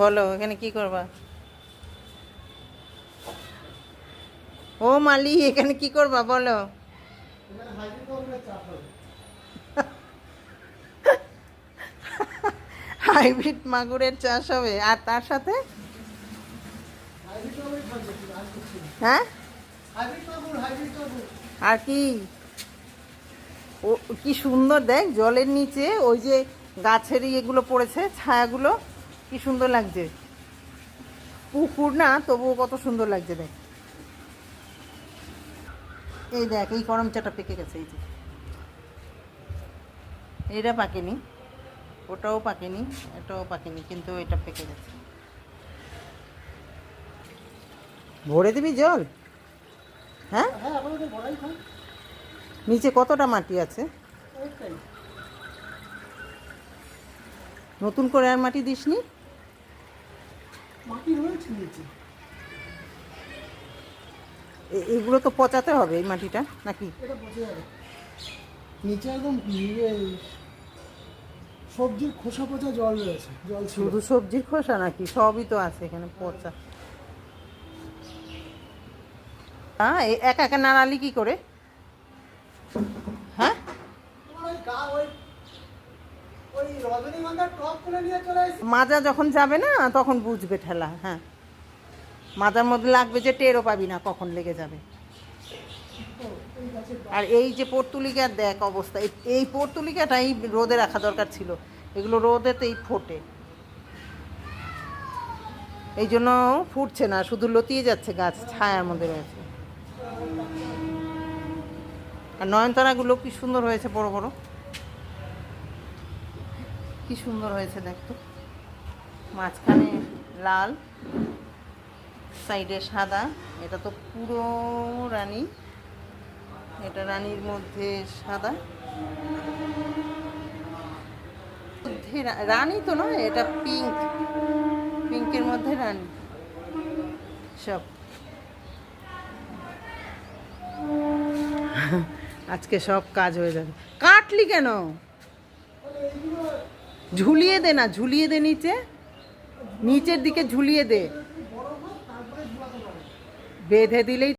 বলো, এখানে কি করবা? ও মালি, এখানে কি করবা বলো? হাইব্রিড মাগুরের চাষ হবে, আর তার সাথে? হ্যাঁ? আর কি? ও, কি সুন্দর দেখ, জলের নিচে ওই যে গাছের ইয়েগুলো পড়েছে, ছায়াগুলো। কি সুন্দর লাগছে। পুকুর না তবুও কত সুন্দর লাগছে দেখ। এই দেখ এই করমচাটা পেকে গেছে এই যে। এটা পাকেনি ওটাও পাকেনি এটাও পাকেনি কিন্তু এটা পেকে গেছে। ভরে দিবি জল? হ্যাঁ? নিচে কতটা মাটি আছে? নতুন করে আর মাটি দিসনি? মাটি রয়েছে নিচে। এগুলো তো পচাতে হবে এই মাটিটা নাকি? এটা বসে যাবে। নিচে একদম সবজির খোসা পচা জল রয়েছে জল শুধু সবজির খোসা নাকি? সবই তো আছে এখানে পচা। হ্যাঁ একা একা নাড়ালি কি করে? হ্যাঁ? গা- ওই মাজা যখন যাবে না, তখন বুঝবে ঠেলা হ্যাঁ। মাজার মধ্যে লাগবে যে টেরও পাবি না, কখন লেগে যাবে। আর এই যে পর্তুলিকার দেখ অবস্থা এই- পর্তুলিকাটাই রোদে রাখা দরকার ছিল। এগুলো রোদেতেই ফোটে। এই জন্য ফুটছে না, শুধু লতিয়ে যাচ্ছে গাছ, ছায়ার মধ্যে রয়েছে। আর নয়নতারাগুলো কি সুন্দর হয়েছে, বড় বড়। কি সুন্দর হয়েছে দেখতো। মাঝখানে লাল, সাইডে সাদা। এটা তো পুরো রানী। এটা রানীর মধ্যে সাদা। মধ্যে রানী তো নয়, এটা পিঙ্ক। পিঙ্কের মধ্যে রানী। সব। আজকে সব কাজ হয়ে যাবে। কাটলি কেন? ঝুলিয়ে দে না ঝুলিয়ে দে নিচে। নিচের দিকে ঝুলিয়ে দে। বেঁধে দিলেই